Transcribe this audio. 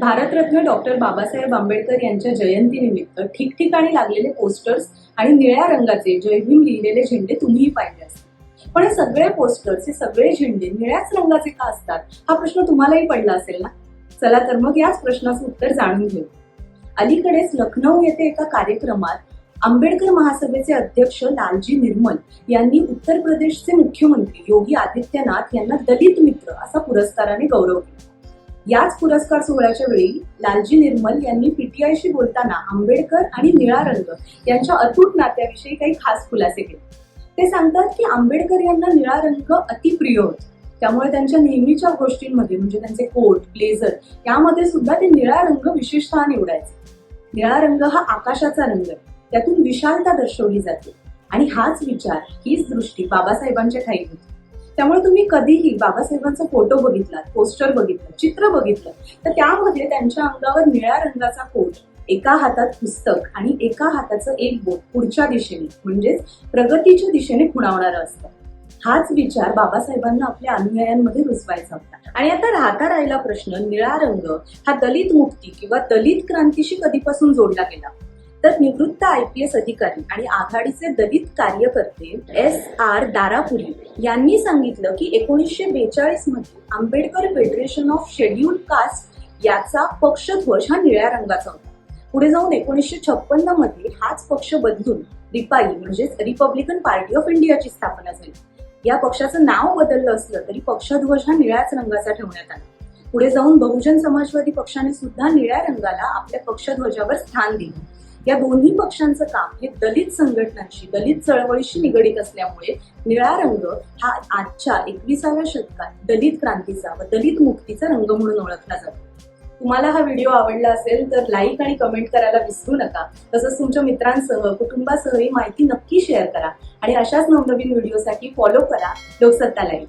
Bharat Ratna doctor Babasaheb Ambedkar यांच्या जयंतीनिमित्त ठिकठिकाणी लागलेले पोस्टर्स आणि निळ्या रंगाचे जयभीम लिहिलेले झेंडे तुम्हीही पाहिले असतील. पण हे सगळे पोस्टर्स हे सगळे झेंडे निळ्याच रंगाचे का असतात? हा प्रश्न तुम्हालाही पडला असेल ना? चला तर मग याच प्रश्नाचं उत्तर जाणून घेऊ. अलीकडेच लखनौ येथे एका कार्यक्रमात आंबेडकर महासभेचे अध्यक्ष लालजी निर्मल यांनी उत्तर प्रदेशचे मुख्यमंत्री योगी आदित्यनाथ यांना दलित मित्र असा पुरस्काराने गौरव केला. याच पुरस्कार सोहळ्याच्या वेळी लालजी निर्मल यांनी पीटीआयशी बोलताना आंबेडकर आणि निळा रंग यांच्या अतूट नात्याविषयी काही खास खुलासे केले. ते सांगतात की आंबेडकर यांना निळा रंग अतिप्रिय होता. त्यामुळे त्यांच्या नेहमीच्या गोष्टींमध्ये म्हणजे त्यांचे कोट ब्लेझर यामध्ये सुद्धा ते निळा रंग विशेषतः निवडायचे. निळा रंग हा आकाशाचा रंग आहे. त्यातून विशालता दर्शवली जाते. आणि हाच विचार हीच दृष्टी बाबासाहेबांच्या ठाई होती. त्यामुळे तुम्ही कधीही बाबासाहेबांचा फोटो बघितला पोस्टर बघितलं चित्र बघितलं तर त्यामध्ये त्यांच्या अंगावर निळ्या रंगाचा कोट एका हातात पुस्तक आणि एका हाताचं एक बोट पुढच्या दिशेने म्हणजेच प्रगतीच्या दिशेने खुणावणारं असतं. हाच विचार बाबासाहेबांना आपल्या अनुयायांमध्ये रुजवायचा होता. आणि आता राहता राहिला प्रश्न निळा रंग हा दलित मुक्ती किंवा दलित क्रांतीशी कधीपासून जोडला गेला? तर निवृत्त आय पी एस अधिकारी आणि आघाडीचे दलित कार्यकर्ते एस आर दारापुरी यांनी सांगितलं की एकोणीसशे बेचाळीसमध्ये Ambedkar federation of schedule caste याचा पक्षध्वज हा निळ्या रंगाचा होता. पुढे जाऊन एकोणीसशे छप्पन्नमध्ये हाच पक्ष बदलून रिपाई म्हणजेच रिपब्लिकन पार्टी ऑफ इंडियाची स्थापना झाली. या पक्षाचं नाव बदललं असलं तरी पक्षध्वज हा निळ्याच रंगाचा ठेवण्यात आला. पुढे जाऊन बहुजन समाजवादी पक्षाने सुद्धा निळ्या रंगाला आपल्या पक्षध्वजावर स्थान दिले. या दोन्ही पक्षांचं काम हे दलित संघटनांशी दलित चळवळीशी निगडीत असल्यामुळे निळा रंग हा आजच्या एकविसाव्या शतकात दलित क्रांतीचा व दलित मुक्तीचा रंग म्हणून ओळखला जातो. तुम्हाला हा व्हिडिओ आवडला असेल तर लाईक आणि कमेंट करायला विसरू नका. तसंच तुमच्या मित्रांसह कुटुंबासह ही माहिती नक्की शेअर करा आणि अशाच नवनवीन व्हिडिओसाठी फॉलो करा लोकसत्ता लाईव्ह.